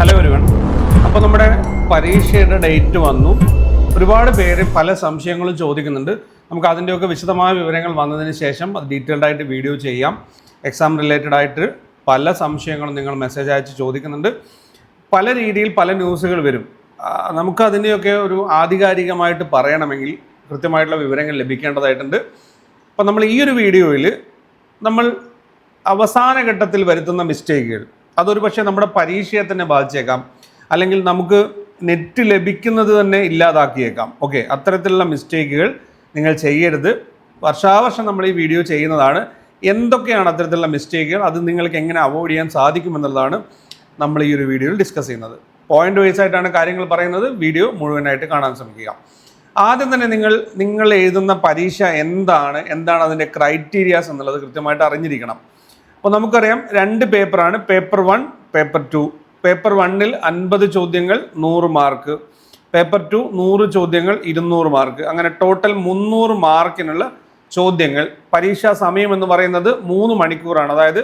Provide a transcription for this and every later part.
Hello ഒരുവൺ അപ്പോൾ നമ്മുടെ പരീക്ഷയുടെ ഡേറ്റ് വന്നു. ഒരുപാട് പേര് പല സംശയങ്ങളും ചോദിക്കുന്നുണ്ട്. നമുക്ക് അതിന്റെയൊക്കെ വിശദമായ വിവരങ്ങൾ വന്നതിന് ശേഷം അത് ഡീറ്റെയിൽഡ് ആയിട്ട് വീഡിയോ ചെയ്യാം. എക്സാം റിലേറ്റഡ് ആയിട്ട് പല സംശയങ്ങളും നിങ്ങൾ മെസ്സേജ് അയച്ച് ചോദിക്കുന്നുണ്ട്. പല രീതിയിൽ പല ന്യൂസുകൾ വരും. നമുക്ക് അതിന്റെയൊക്കെ ഒരു ആധികാരികമായിട്ട് പറയണമെങ്കിൽ കൃത്യമായിട്ടുള്ള വിവരങ്ങൾ ലഭിക്കേണ്ടതായിട്ടുണ്ട്. അപ്പോൾ നമ്മൾ ഈ ഒരു വീഡിയോയിൽ നമ്മൾ അവസാന ഘട്ടത്തിൽ വരുത്തുന്ന മിസ്റ്റേക്കുകൾ അതൊരു പക്ഷേ നമ്മുടെ പരീക്ഷയെ തന്നെ ബാധിച്ചേക്കാം. അല്ലെങ്കിൽ നമുക്ക് നെറ്റ് ലഭിക്കുന്നത് തന്നെ ഇല്ലാതാക്കിയേക്കാം. ഓക്കെ അത്തരത്തിലുള്ള മിസ്റ്റേക്കുകൾ നിങ്ങൾ ചെയ്യരുത്. വർഷാവർഷം നമ്മൾ ഈ വീഡിയോ ചെയ്യുന്നതാണ്. എന്തൊക്കെയാണ് അത്തരത്തിലുള്ള മിസ്റ്റേക്കുകൾ അത് നിങ്ങൾക്ക് എങ്ങനെ അവോയ്ഡ് ചെയ്യാൻ സാധിക്കുമെന്നുള്ളതാണ് നമ്മൾ ഈ ഒരു വീഡിയോയിൽ ഡിസ്കസ് ചെയ്യുന്നത്. പോയിന്റ് വൈസ് ആയിട്ടാണ് കാര്യങ്ങൾ പറയുന്നത്. വീഡിയോ മുഴുവനായിട്ട് കാണാൻ ശ്രമിക്കുക. ആദ്യം തന്നെ നിങ്ങൾ നിങ്ങൾ എഴുതുന്ന പരീക്ഷ എന്താണ്? എന്താണ് അതിന്റെ ക്രൈറ്റീരിയാസ് എന്നുള്ളത് കൃത്യമായിട്ട് അറിഞ്ഞിരിക്കണം. അപ്പോൾ നമുക്കറിയാം രണ്ട് പേപ്പറാണ്. Paper one paper two. Paper വണ്ണിൽ അൻപത് ചോദ്യങ്ങൾ നൂറ് മാർക്ക്. പേപ്പർ ടു നൂറ് ചോദ്യങ്ങൾ ഇരുന്നൂറ് മാർക്ക്. അങ്ങനെ ടോട്ടൽ മുന്നൂറ് മാർക്കിനുള്ള ചോദ്യങ്ങൾ. പരീക്ഷാ സമയം എന്ന് പറയുന്നത് മൂന്ന് മണിക്കൂറാണ്. അതായത്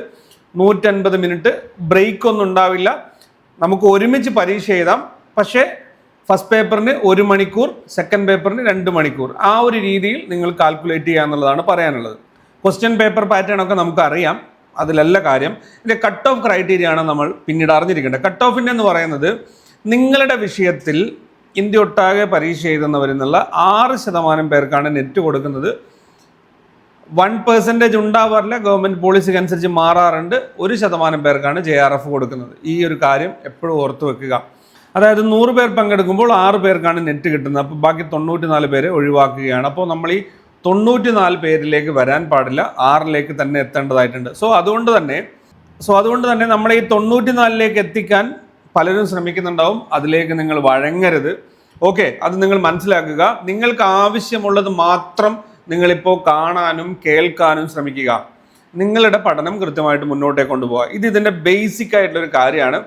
നൂറ്റൻപത് മിനിറ്റ്. ബ്രേക്ക് ഒന്നും ഉണ്ടാവില്ല. നമുക്ക് ഒരുമിച്ച് പരീക്ഷ എഴുതാം. പക്ഷേ ഫസ്റ്റ് പേപ്പറിന് ഒരു മണിക്കൂർ സെക്കൻഡ് പേപ്പറിന് രണ്ട് മണിക്കൂർ. ആ ഒരു രീതിയിൽ നിങ്ങൾ കാൽക്കുലേറ്റ് ചെയ്യുക എന്നുള്ളതാണ് പറയാനുള്ളത്. ക്വസ്റ്റ്യൻ പേപ്പർ പാറ്റേൺ ഒക്കെ നമുക്ക് അറിയാം അതിലല്ല കാര്യം. ഇതിന്റെ കട്ട് ഓഫ് ക്രൈറ്റീരിയ ആണ് നമ്മൾ പിന്നീട് അറിഞ്ഞിരിക്കേണ്ടത്. കട്ട് ഓഫിന്റെ എന്ന് പറയുന്നത് നിങ്ങളുടെ വിഷയത്തിൽ ഇന്ത്യ ഒട്ടാകെ പരീക്ഷ എഴുതുന്നവരിൽ നിന്നുള്ള ആറ് ശതമാനം പേർക്കാണ് നെറ്റ് കൊടുക്കുന്നത്. വൺ പെർസെന്റേജ് ഉണ്ടാവാറില്ല. ഗവൺമെന്റ് പോളിസിക്ക് അനുസരിച്ച് മാറാറുണ്ട്. ഒരു ശതമാനം പേർക്കാണ് ജെ ആർ എഫ് കൊടുക്കുന്നത്. ഈ ഒരു കാര്യം എപ്പോഴും ഓർത്തു വെക്കുക. അതായത് നൂറ് പേർ പങ്കെടുക്കുമ്പോൾ ആറ് പേർക്കാണ് നെറ്റ് കിട്ടുന്നത്. അപ്പോൾ ബാക്കി തൊണ്ണൂറ്റി നാല് പേരെ ഒഴിവാക്കുകയാണ്. അപ്പോൾ നമ്മൾ ഈ തൊണ്ണൂറ്റി നാല് പേരിലേക്ക് വരാൻ പാടില്ല. ആറിലേക്ക് തന്നെ എത്തേണ്ടതായിട്ടുണ്ട്. സോ അതുകൊണ്ട് തന്നെ സോ അതുകൊണ്ട് തന്നെ നമ്മൾ ഈ തൊണ്ണൂറ്റി നാലിലേക്ക് എത്തിക്കാൻ പലരും ശ്രമിക്കുന്നുണ്ടാവും. അതിലേക്ക് നിങ്ങൾ വഴങ്ങരുത്. ഓക്കെ അത് നിങ്ങൾ മനസ്സിലാക്കുക. നിങ്ങൾക്ക് ആവശ്യമുള്ളത് മാത്രം നിങ്ങളിപ്പോൾ കാണാനും കേൾക്കാനും ശ്രമിക്കുക. നിങ്ങളുടെ പഠനം കൃത്യമായിട്ട് മുന്നോട്ടേ കൊണ്ടുപോകുക ഇത് ഇതിന്റെ ബേസിക് ആയിട്ടുള്ളൊരു കാര്യമാണ്.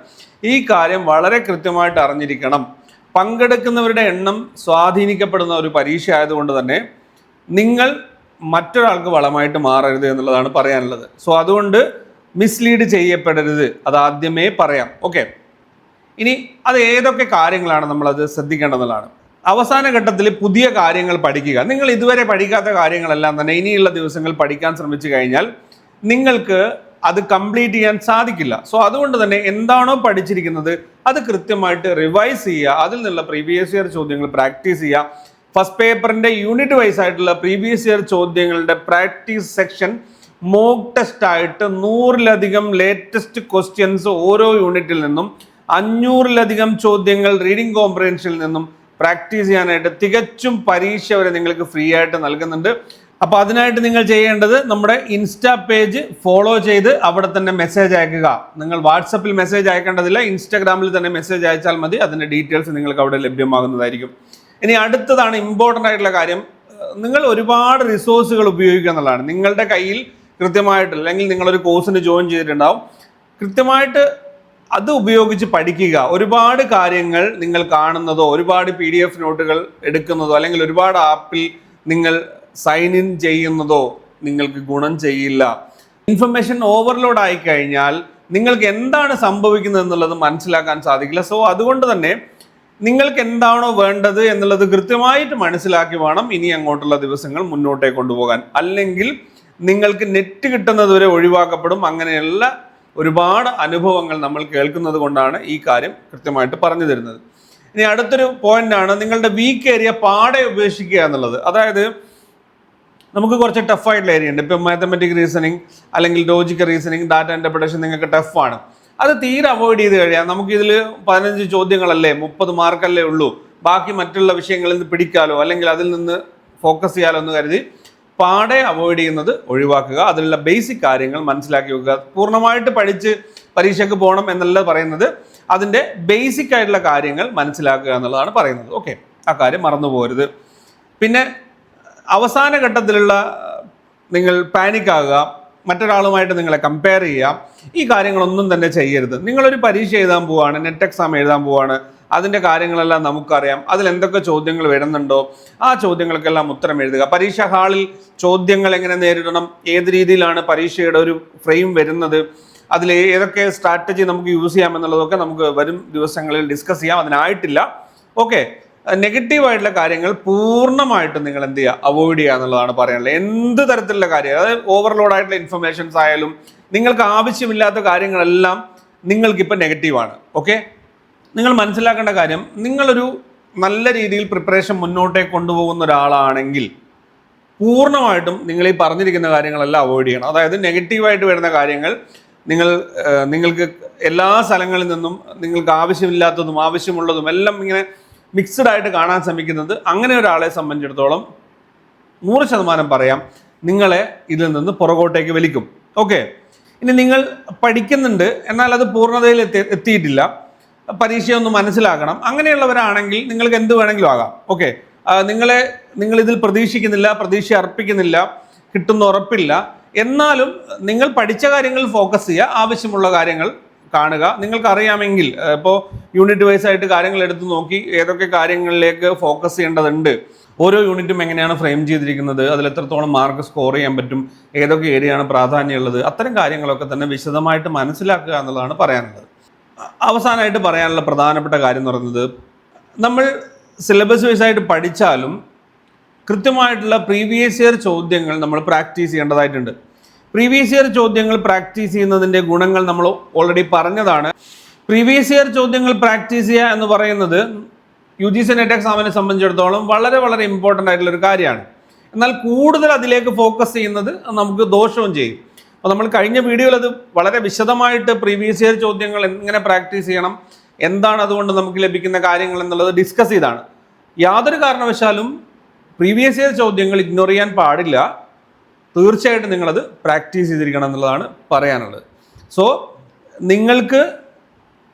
ഈ കാര്യം വളരെ കൃത്യമായിട്ട് അറിഞ്ഞിരിക്കണം. പങ്കെടുക്കുന്നവരുടെ എണ്ണം സ്വാധീനിക്കപ്പെടുന്ന ഒരു പരീക്ഷ ആയതുകൊണ്ട് തന്നെ നിങ്ങൾ മറ്റൊരാൾക്ക് വളമായിട്ട് മാറരുത് എന്നുള്ളതാണ് പറയാനുള്ളത്. സോ അതുകൊണ്ട് മിസ്ലീഡ് ചെയ്യപ്പെടരുത്. അത് ആദ്യമേ പറയാം. ഓക്കെ ഇനി അത് ഏതൊക്കെ കാര്യങ്ങളാണ് നമ്മളത് ശ്രദ്ധിക്കേണ്ടതെന്നുള്ളതാണ്. അവസാന ഘട്ടത്തിൽ പുതിയ കാര്യങ്ങൾ പഠിക്കുക. നിങ്ങൾ ഇതുവരെ പഠിക്കാത്ത കാര്യങ്ങളെല്ലാം തന്നെ ഇനിയുള്ള ദിവസങ്ങൾ പഠിക്കാൻ ശ്രമിച്ചു കഴിഞ്ഞാൽ നിങ്ങൾക്ക് അത് കംപ്ലീറ്റ് ചെയ്യാൻ സാധിക്കില്ല. സോ അതുകൊണ്ട് തന്നെ എന്താണോ പഠിച്ചിരിക്കുന്നത് അത് കൃത്യമായിട്ട് റിവൈസ് ചെയ്യുക. അതിൽ നിന്നുള്ള പ്രീവിയസ് ഇയർ ചോദ്യങ്ങൾ പ്രാക്ടീസ് ചെയ്യുക. ഫസ്റ്റ് പേപ്പറിന്റെ യൂണിറ്റ് വൈസ് ആയിട്ടുള്ള പ്രീവിയസ് ഇയർ ചോദ്യങ്ങളുടെ പ്രാക്ടീസ് സെക്ഷൻ മോക്ക് ടെസ്റ്റ് ആയിട്ട് നൂറിലധികം ലേറ്റസ്റ്റ് ക്വസ്റ്റ്യൻസ് ഓരോ യൂണിറ്റിൽ നിന്നും അഞ്ഞൂറിലധികം ചോദ്യങ്ങൾ റീഡിംഗ് കോംപ്രഹൻഷനിൽ നിന്നും പ്രാക്ടീസ് ചെയ്യാനായിട്ട് തികച്ചും പരീക്ഷ വരെ നിങ്ങൾക്ക് ഫ്രീ ആയിട്ട് നൽകുന്നുണ്ട്. അപ്പോൾ അതിനായിട്ട് നിങ്ങൾ ചെയ്യേണ്ടത് നമ്മുടെ ഇൻസ്റ്റാ പേജ് ഫോളോ ചെയ്ത് അവിടെ തന്നെ മെസ്സേജ് അയക്കുക. നിങ്ങൾ വാട്സപ്പിൽ മെസ്സേജ് അയക്കേണ്ടതില്ല ഇൻസ്റ്റാഗ്രാമിൽ തന്നെ മെസ്സേജ് അയച്ചാൽ മതി അതിന്റെ ഡീറ്റെയിൽസ് നിങ്ങൾക്ക് അവിടെ ലഭ്യമാകുന്നതായിരിക്കും. ഇനി അടുത്തതാണ് ഇമ്പോർട്ടന്റ് ആയിട്ടുള്ള കാര്യം. നിങ്ങൾ ഒരുപാട് റിസോഴ്സുകൾ ഉപയോഗിക്കുക എന്നുള്ളതാണ്. നിങ്ങളുടെ കയ്യിൽ കൃത്യമായിട്ട് അല്ലെങ്കിൽ നിങ്ങളൊരു കോഴ്സിന് ജോയിൻ ചെയ്തിട്ടുണ്ടാവും. കൃത്യമായിട്ട് അത് ഉപയോഗിച്ച് പഠിക്കുക. ഒരുപാട് കാര്യങ്ങൾ നിങ്ങൾ കാണുന്നതോ ഒരുപാട് പി ഡി എഫ് നോട്ടുകൾ എടുക്കുന്നതോ അല്ലെങ്കിൽ ഒരുപാട് ആപ്പിൽ നിങ്ങൾ സൈൻ ഇൻ ചെയ്യുന്നതോ നിങ്ങൾക്ക് ഗുണം ചെയ്യില്ല. ഇൻഫർമേഷൻ ഓവർലോഡ് ആയി കഴിഞ്ഞാൽ നിങ്ങൾക്ക് എന്താണ് സംഭവിക്കുന്നത് എന്നുള്ളത് മനസ്സിലാക്കാൻ സാധിക്കില്ല. സോ അതുകൊണ്ട് തന്നെ നിങ്ങൾക്ക് എന്താണോ വേണ്ടത് എന്നുള്ളത് കൃത്യമായിട്ട് മനസ്സിലാക്കി വേണം ഇനി അങ്ങോട്ടുള്ള ദിവസങ്ങൾ മുന്നോട്ടേ കൊണ്ടുപോകാൻ. അല്ലെങ്കിൽ നിങ്ങൾക്ക് നെറ്റ് കിട്ടുന്നത് വരെ ഒഴിവാക്കപ്പെടും. അങ്ങനെയുള്ള ഒരുപാട് അനുഭവങ്ങൾ നമ്മൾ കേൾക്കുന്നത് കൊണ്ടാണ് ഈ കാര്യം കൃത്യമായിട്ട് പറഞ്ഞു തരുന്നത്. ഇനി അടുത്തൊരു പോയിന്റ് ആണ് നിങ്ങളുടെ വീക്ക് ഏരിയ പാടെ ഉപേക്ഷിക്കുക എന്നുള്ളത്. അതായത് നമുക്ക് കുറച്ച് ടഫായിട്ടുള്ള ഏരിയ ഉണ്ട്. ഇപ്പം മാത്തമെറ്റിക് റീസണിങ് അല്ലെങ്കിൽ ലോജിക്കൽ റീസണിങ് ഡാറ്റ ഇന്റർപ്രിട്ടേഷൻ നിങ്ങൾക്ക് ടഫാണ് അത് തീരെ അവോയ്ഡ് ചെയ്ത് കഴിയാം. നമുക്ക് ഇതിൽ പതിനഞ്ച് ചോദ്യങ്ങളല്ലേ മുപ്പത് മാർക്കല്ലേ ഉള്ളൂ. ബാക്കി മറ്റുള്ള വിഷയങ്ങളിൽ നിന്ന് പിടിക്കാലോ അല്ലെങ്കിൽ അതിൽ നിന്ന് ഫോക്കസ് ചെയ്യാലോ എന്ന് കരുതി പാടെ അവോയ്ഡ് ചെയ്യുന്നത് ഒഴിവാക്കുക. അതിലുള്ള ബേസിക് കാര്യങ്ങൾ മനസ്സിലാക്കി വെക്കുക. പൂർണമായിട്ട് പഠിച്ച് പരീക്ഷയ്ക്ക് പോകണം എന്നല്ല പറയുന്നത്. അതിന്റെ ബേസിക് ആയിട്ടുള്ള കാര്യങ്ങൾ മനസ്സിലാക്കുക എന്നുള്ളതാണ് പറയുന്നത്. ഓക്കെ ആ കാര്യം മറന്നു പോരുത് പിന്നെ അവസാന ഘട്ടത്തിലുള്ള നിങ്ങൾ പാനിക് ആകുക. മറ്റൊരാളുമായിട്ട് നിങ്ങളെ കമ്പയർ ചെയ്യാം. ഈ കാര്യങ്ങളൊന്നും തന്നെ ചെയ്യരുത്. നിങ്ങളൊരു പരീക്ഷ എഴുതാൻ പോവാണ് നെറ്റ് എക്സാം എഴുതാൻ പോവാണ് അതിന്റെ കാര്യങ്ങളെല്ലാം നമുക്കറിയാം. അതിൽ എന്തൊക്കെ ചോദ്യങ്ങൾ വരുന്നുണ്ടോ ആ ചോദ്യങ്ങൾക്കെല്ലാം ഉത്തരം എഴുതുക. പരീക്ഷാ ഹാളിൽ ചോദ്യങ്ങൾ എങ്ങനെ നേരിടണം ഏത് രീതിയിലാണ് പരീക്ഷയുടെ ഒരു ഫ്രെയിം വരുന്നത് അതിൽ ഏതൊക്കെ സ്ട്രാറ്റജി നമുക്ക് യൂസ് ചെയ്യാം എന്നുള്ളതൊക്കെ നമുക്ക് വരും ദിവസങ്ങളിൽ ഡിസ്കസ് ചെയ്യാം. അതിനായിട്ടില്ല. ഓക്കെ നെഗറ്റീവ് ആയിട്ടുള്ള കാര്യങ്ങൾ പൂർണമായിട്ടും നിങ്ങൾ എന്ത് ചെയ്യുക? അവോയ്ഡ് ചെയ്യുക എന്നുള്ളതാണ് പറയാനുള്ളത്. എന്ത് തരത്തിലുള്ള കാര്യം അതായത് ഓവർലോഡ് ആയിട്ടുള്ള ഇൻഫർമേഷൻസ് ആയാലും നിങ്ങൾക്ക് ആവശ്യമില്ലാത്ത കാര്യങ്ങളെല്ലാം നിങ്ങൾക്കിപ്പോൾ നെഗറ്റീവാണ് ഓക്കെ നിങ്ങൾ മനസ്സിലാക്കേണ്ട കാര്യം നിങ്ങളൊരു നല്ല രീതിയിൽ പ്രിപ്പറേഷൻ മുന്നോട്ടേക്ക് കൊണ്ടുപോകുന്ന ഒരാളാണെങ്കിൽ പൂർണമായിട്ടും നിങ്ങൾ ഈ പറഞ്ഞിരിക്കുന്ന കാര്യങ്ങളെല്ലാം അവോയ്ഡ് ചെയ്യണം. അതായത് നെഗറ്റീവായിട്ട് വരുന്ന കാര്യങ്ങൾ നിങ്ങൾ നിങ്ങൾക്ക് എല്ലാ സ്ഥലങ്ങളിൽ നിന്നും നിങ്ങൾക്ക് ആവശ്യമില്ലാത്തതും ആവശ്യമുള്ളതും എല്ലാം ഇങ്ങനെ മിക്സഡ് ആയിട്ട് കാണാൻ ശ്രമിക്കുന്നത് അങ്ങനെ ഒരാളെ സംബന്ധിച്ചിടത്തോളം നൂറ് ശതമാനം പറയാം നിങ്ങളെ ഇതിൽ നിന്ന് പുറകോട്ടേക്ക് വലിക്കും. ഓക്കെ ഇനി നിങ്ങൾ പഠിക്കുന്നുണ്ട് എന്നാൽ അത് പൂർണതയിൽ എത്തി എത്തിയിട്ടില്ല. പരീക്ഷയൊന്ന് മനസ്സിലാക്കണം. അങ്ങനെയുള്ളവരാണെങ്കിൽ നിങ്ങൾക്ക് എന്ത് വേണമെങ്കിലും ആകാം. ഓക്കെ നിങ്ങളെ നിങ്ങൾ ഇതിൽ പ്രതീക്ഷിക്കുന്നില്ല പ്രതീക്ഷ അർപ്പിക്കുന്നില്ല കിട്ടുന്ന ഉറപ്പില്ല. എന്നാലും നിങ്ങൾ പഠിച്ച കാര്യങ്ങൾ ഫോക്കസ് ചെയ്യുക. ആവശ്യമുള്ള കാര്യങ്ങൾ കാണുക. നിങ്ങൾക്ക് അറിയാമെങ്കിൽ ഇപ്പോൾ യൂണിറ്റ് വൈസ് ആയിട്ട് കാര്യങ്ങൾ എടുത്തു നോക്കി ഏതൊക്കെ കാര്യങ്ങളിലേക്ക് ഫോക്കസ് ചെയ്യേണ്ടതുണ്ട്. ഓരോ യൂണിറ്റും എങ്ങനെയാണ് ഫ്രെയിം ചെയ്തിരിക്കുന്നത് അതിൽ എത്രത്തോളം മാർക്ക് സ്കോർ ചെയ്യാൻ പറ്റും ഏതൊക്കെ ഏരിയയാണ് പ്രാധാന്യമുള്ളത് അത്തരം കാര്യങ്ങളൊക്കെ തന്നെ വിശദമായിട്ട് മനസ്സിലാക്കുക എന്നുള്ളതാണ് പറയാനുള്ളത്. അവസാനമായിട്ട് പറയാനുള്ള പ്രധാനപ്പെട്ട കാര്യം എന്ന് പറയുന്നത് നമ്മൾ സിലബസ് വൈസ് ആയിട്ട് പഠിച്ചാലും കൃത്യമായിട്ടുള്ള പ്രീവിയസ് ഇയർ ചോദ്യങ്ങൾ നമ്മൾ പ്രാക്ടീസ് ചെയ്യേണ്ടതായിട്ടുണ്ട്. പ്രീവിയസ് ഇയർ ചോദ്യങ്ങൾ പ്രാക്ടീസ് ചെയ്യുന്നതിന്റെ ഗുണങ്ങൾ നമ്മൾ ഓൾറെഡി പറഞ്ഞതാണ്. പ്രീവിയസ് ഇയർ ചോദ്യങ്ങൾ പ്രാക്ടീസ് ചെയ്യുക എന്ന് പറയുന്നത് യു ജി സി നെറ്റ് എക്സാമിനെ സംബന്ധിച്ചിടത്തോളം വളരെ വളരെ ഇമ്പോർട്ടന്റ് ആയിട്ടുള്ള ഒരു കാര്യമാണ്. എന്നാൽ കൂടുതൽ അതിലേക്ക് ഫോക്കസ് ചെയ്യുന്നത് നമുക്ക് ദോഷവും ചെയ്യും. അപ്പോൾ നമ്മൾ കഴിഞ്ഞ വീഡിയോയിൽ അത് വളരെ വിശദമായിട്ട് പ്രീവിയസ് ഇയർ ചോദ്യങ്ങൾ എങ്ങനെ പ്രാക്ടീസ് ചെയ്യണം എന്താണ് അതുകൊണ്ട് നമുക്ക് ലഭിക്കുന്ന കാര്യങ്ങൾ എന്നുള്ളത് ഡിസ്കസ് ചെയ്താണ്. യാതൊരു കാരണവശാലും പ്രീവിയസ് ഇയർ ചോദ്യങ്ങൾ ഇഗ്നോർ ചെയ്യാൻ പാടില്ല. തീർച്ചയായിട്ടും നിങ്ങളത് പ്രാക്ടീസ് ചെയ്തിരിക്കണം എന്നുള്ളതാണ് പറയാനുള്ളത്. സോ നിങ്ങൾക്ക്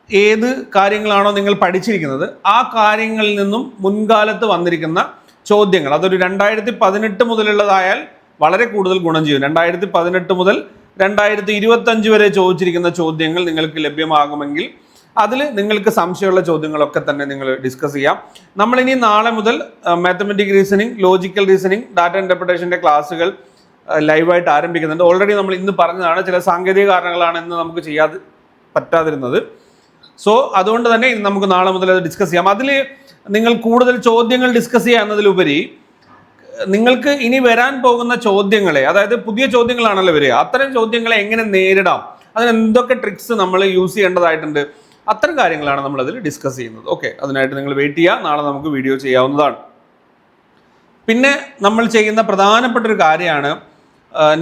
ഏത് കാര്യങ്ങളാണോ നിങ്ങൾ പഠിച്ചിരിക്കുന്നത് ആ കാര്യങ്ങളിൽ നിന്നും മുൻകാലത്ത് വന്നിരിക്കുന്ന ചോദ്യങ്ങൾ അതൊരു രണ്ടായിരത്തി പതിനെട്ട് മുതലുള്ളതായാൽ വളരെ കൂടുതൽ ഗുണം ചെയ്യും. രണ്ടായിരത്തി പതിനെട്ട് മുതൽ രണ്ടായിരത്തി ഇരുപത്തഞ്ച് വരെ ചോദിച്ചിരിക്കുന്ന ചോദ്യങ്ങൾ നിങ്ങൾക്ക് ലഭ്യമാകുമെങ്കിൽ അതിൽ നിങ്ങൾക്ക് സംശയമുള്ള ചോദ്യങ്ങളൊക്കെ തന്നെ നിങ്ങൾ ഡിസ്കസ് ചെയ്യാം. നമ്മളിനി നാളെ മുതൽ mathematic reasoning logical reasoning data ഇന്റർപ്രിട്ടേഷന്റെ ക്ലാസ്സുകൾ ലൈവായിട്ട് ആരംഭിക്കുന്നുണ്ട്. ഓൾറെഡി നമ്മൾ ഇന്ന് പറഞ്ഞതാണ് ചില സാങ്കേതിക കാരണങ്ങളാണ് ഇന്ന് നമുക്ക് ചെയ്യാതെ പറ്റാതിരുന്നത്. സോ അതുകൊണ്ട് തന്നെ നമുക്ക് നാളെ മുതൽ അത് ഡിസ്കസ് ചെയ്യാം. അതിൽ നിങ്ങൾ കൂടുതൽ ചോദ്യങ്ങൾ ഡിസ്കസ് ചെയ്യുക എന്നതിലുപരി നിങ്ങൾക്ക് ഇനി വരാൻ പോകുന്ന ചോദ്യങ്ങളെ അതായത് പുതിയ ചോദ്യങ്ങളാണല്ലോ വരിക. അത്തരം ചോദ്യങ്ങളെ എങ്ങനെ നേരിടാം? അതിന് എന്തൊക്കെ ട്രിക്സ് നമ്മൾ യൂസ് ചെയ്യേണ്ടതായിട്ടുണ്ട്? അത്തരം കാര്യങ്ങളാണ് നമ്മൾ അതിൽ ഡിസ്കസ് ചെയ്യുന്നത്. ഓക്കെ അതിനായിട്ട് നിങ്ങൾ വെയിറ്റ് ചെയ്യുക. നാളെ നമുക്ക് വീഡിയോ ചെയ്യാവുന്നതാണ്. പിന്നെ നമ്മൾ ചെയ്യുന്ന പ്രധാനപ്പെട്ട ഒരു കാര്യമാണ്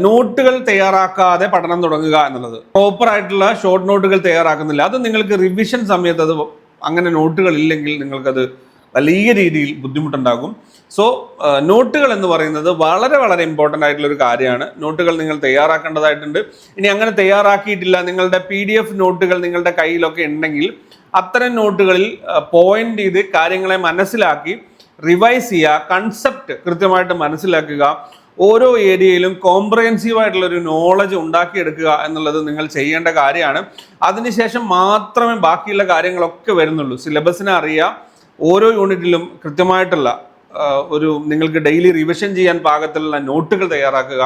നോട്ടുകൾ തയ്യാറാക്കാതെ പഠനം തുടങ്ങുക എന്നുള്ളത്. പ്രോപ്പർ ആയിട്ടുള്ള ഷോർട്ട് നോട്ടുകൾ തയ്യാറാക്കുന്നില്ല. അത് നിങ്ങൾക്ക് റിവിഷൻ സമയത്ത് അത് അങ്ങനെ നോട്ടുകൾ ഇല്ലെങ്കിൽ നിങ്ങൾക്കത് വലിയ രീതിയിൽ ബുദ്ധിമുട്ടുണ്ടാകും. സോ നോട്ടുകൾ എന്ന് പറയുന്നത് വളരെ വളരെ ഇമ്പോർട്ടന്റ് ആയിട്ടുള്ള ഒരു കാര്യമാണ്. നോട്ടുകൾ നിങ്ങൾ തയ്യാറാക്കേണ്ടതായിട്ടുണ്ട്. ഇനി അങ്ങനെ തയ്യാറാക്കിയിട്ടില്ല നിങ്ങളുടെ പി ഡി എഫ് നോട്ടുകൾ നിങ്ങളുടെ കയ്യിലൊക്കെ ഉണ്ടെങ്കിൽ അത്തരം നോട്ടുകളിൽ പോയിന്റ് ചെയ്ത് കാര്യങ്ങളെ മനസ്സിലാക്കി റിവൈസ് ചെയ്യുക കൺസെപ്റ്റ് കൃത്യമായിട്ട് മനസ്സിലാക്കുക ഓരോ ഏരിയയിലും കോംപ്രഹെൻസീവ് ആയിട്ടുള്ള ഒരു നോളജ് ഉണ്ടാക്കിയെടുക്കുക എന്നുള്ളത് നിങ്ങൾ ചെയ്യേണ്ട കാര്യമാണ്. അതിനുശേഷം മാത്രമേ ബാക്കിയുള്ള കാര്യങ്ങളൊക്കെ വരുന്നുള്ളൂ. സിലബസിനെ അറിയാം ഓരോ യൂണിറ്റിലും കൃത്യമായിട്ടുള്ള ഒരു നിങ്ങൾക്ക് ഡെയിലി റിവിഷൻ ചെയ്യാൻ പാകത്തിലുള്ള നോട്ടുകൾ തയ്യാറാക്കുക.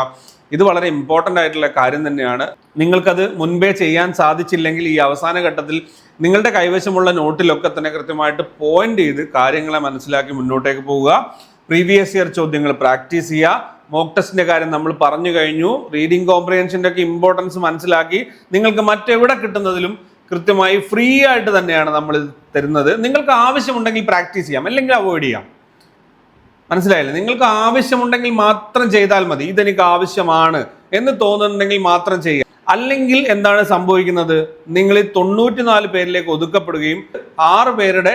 ഇത് വളരെ ഇമ്പോർട്ടന്റ് ആയിട്ടുള്ള കാര്യം തന്നെയാണ്. നിങ്ങൾക്കത് മുൻപേ ചെയ്യാൻ സാധിച്ചില്ലെങ്കിൽ ഈ അവസാന ഘട്ടത്തിൽ നിങ്ങളുടെ കൈവശമുള്ള നോട്ടിലൊക്കെ തന്നെ കൃത്യമായിട്ട് പോയിന്റ് ചെയ്ത് കാര്യങ്ങളെ മനസ്സിലാക്കി മുന്നോട്ടേക്ക് പോവുക. പ്രീവിയസ് ഇയർ ചോദ്യങ്ങൾ പ്രാക്ടീസ് ചെയ്യുക. മോക്ക് ടെസ്റ്റിന്റെ കാര്യം നമ്മൾ പറഞ്ഞു കഴിഞ്ഞു. റീഡിംഗ് കോംപ്രിഹെൻഷന്റെ ഒക്കെ ഇമ്പോർട്ടൻസ് മനസ്സിലാക്കി നിങ്ങൾക്ക് മറ്റെവിടെ കിട്ടുന്നതിലും കൃത്യമായി ഫ്രീ ആയിട്ട് തന്നെയാണ് നമ്മൾ തരുന്നത്. നിങ്ങൾക്ക് ആവശ്യമുണ്ടെങ്കിൽ പ്രാക്ടീസ് ചെയ്യാം. അല്ലെങ്കിൽ അവോയ്ഡ് ചെയ്യാം. മനസ്സിലായില്ലേ? നിങ്ങൾക്ക് ആവശ്യമുണ്ടെങ്കിൽ മാത്രം ചെയ്താൽ മതി. ഇതെനിക്ക് ആവശ്യമാണ് എന്ന് തോന്നുന്നുണ്ടെങ്കിൽ മാത്രം ചെയ്യുക അല്ലെങ്കിൽ എന്താണ് സംഭവിക്കുന്നത്? നിങ്ങൾ ഈ തൊണ്ണൂറ്റിനാല് പേരിലേക്ക് ഒതുക്കപ്പെടുകയും ആറ് പേരുടെ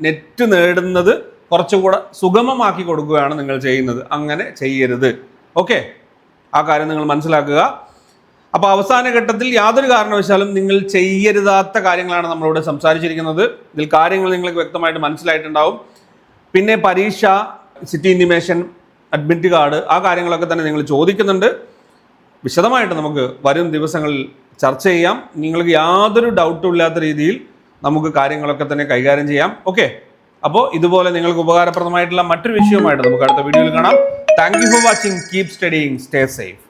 നെറ്റ് നേടുന്നത് കുറച്ചുകൂടെ സുഗമമാക്കി കൊടുക്കുകയാണ് നിങ്ങൾ ചെയ്യുന്നത്. അങ്ങനെ ചെയ്യരുത്. ഓക്കെ? ആ കാര്യം നിങ്ങൾ മനസ്സിലാക്കുക. അപ്പോൾ അവസാന ഘട്ടത്തിൽ യാതൊരു കാരണവശാലും നിങ്ങൾ ചെയ്യരുതാത്ത കാര്യങ്ങളാണ് നമ്മളിവിടെ സംസാരിച്ചിരിക്കുന്നത്. ഇതിൽ കാര്യങ്ങൾ നിങ്ങൾക്ക് വ്യക്തമായിട്ട് മനസ്സിലായിട്ടുണ്ടാവും. പിന്നെ പരീക്ഷ സിറ്റി ഇൻഡിമേഷൻ അഡ്മിറ്റ് കാർഡ് ആ കാര്യങ്ങളൊക്കെ തന്നെ നിങ്ങൾ ചോദിക്കുന്നുണ്ട്. വിശദമായിട്ട് നമുക്ക് വരും ദിവസങ്ങളിൽ ചർച്ച ചെയ്യാം. നിങ്ങൾക്ക് യാതൊരു ഡൗട്ടും ഇല്ലാത്ത രീതിയിൽ നമുക്ക് കാര്യങ്ങളൊക്കെ തന്നെ കൈകാര്യം ചെയ്യാം. ഓക്കെ? അപ്പോൾ ഇതുപോലെ നിങ്ങൾക്ക് ഉപകാരപ്രദമായിട്ടുള്ള മറ്റൊരു വിഷയവുമായിട്ട് നമുക്ക് അടുത്ത വീഡിയോയിൽ കാണാം. Thank you for watching keep studying stay safe